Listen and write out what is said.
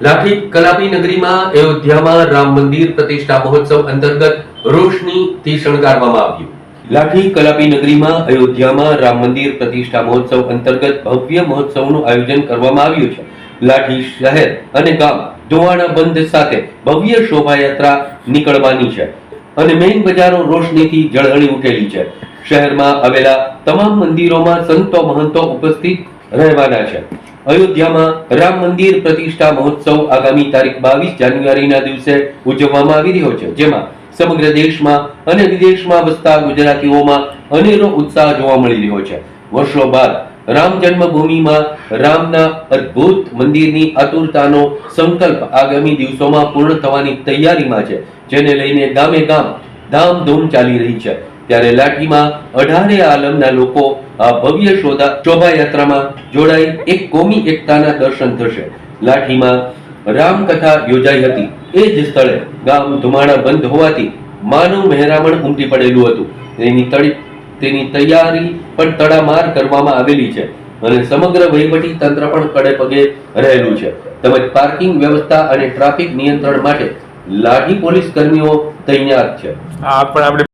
લાઠી કલાપી નગરીમાં અયોધ્યામાં રામ મંદિર પ્રતિષ્ઠા મહોત્સવ અંતર્ગત રોશનીથી શણગારવામાં આવ્યું. લાઠી કલાપી નગરીમાં અયોધ્યામાં રામ મંદિર પ્રતિષ્ઠા મહોત્સવ અંતર્ગત ભવ્ય મહોત્સવનું આયોજન કરવામાં આવ્યું છે. લાઠી શહેર અને ગામ ધોવાણા બંધ સાથે ભવ્ય શોભાયાત્રા નીકળવાની છે અને મેઇન બજારો રોશનીથી જળહળી ઉઠેલી છે. શહેરમાં આવેલા તમામ મંદિરોમાં સંતો મહંતો ઉપસ્થિત રહેવાના છે. અયોધ્યામાં રામ મંદિર પ્રતિષ્ઠા મહોત્સવ આગામી તારીખ બાવીસ જાન્યુઆરીના દિવસે ઉજવવામાં આવી રહ્યો છે. જેમાં સમગ્ર દેશમાં અને વિદેશમાં વસતા ગુજરાતીઓમાં અનેરો ઉત્સાહ જોવા મળી રહ્યો છે. વર્ષો બાદ રામ જન્મભૂમિમાં રામના અદ્ભુત મંદિરની આતુરતાનો સંકલ્પ આગામી દિવસોમાં પૂર્ણ થવાની તૈયારીમાં છે. જેને લઈને ગામે ગામ ધામધૂમ ચાલી રહી છે. ત્યારે લાઠીમાં અઢારે આલમના લોકો આ ભવ્ય શોધા શોભાયાત્રામાં જોડાઈ એક કોમી એકતાના દર્શન થશે. લાઠીમાં રામકથા યોજાઈ હતી. એ જ સ્થળે ગામ ધુમાડા બંધ હોવાથી માનવ મહેરામણ ઉમટી પડેલું હતું. તેની તળી, તેની તૈયારી પણ તડામાર કરવામાં આવેલી છે અને સમગ્ર વહીવટી તંત્ર પણ કડે પગે રહેલું છે. તેમજ પાર્કિંગ વ્યવસ્થા અને ટ્રાફિક નિયંત્રણ માટે લાઠી પોલીસ કર્મીઓ તૈનાત છે. આ પણ આપણે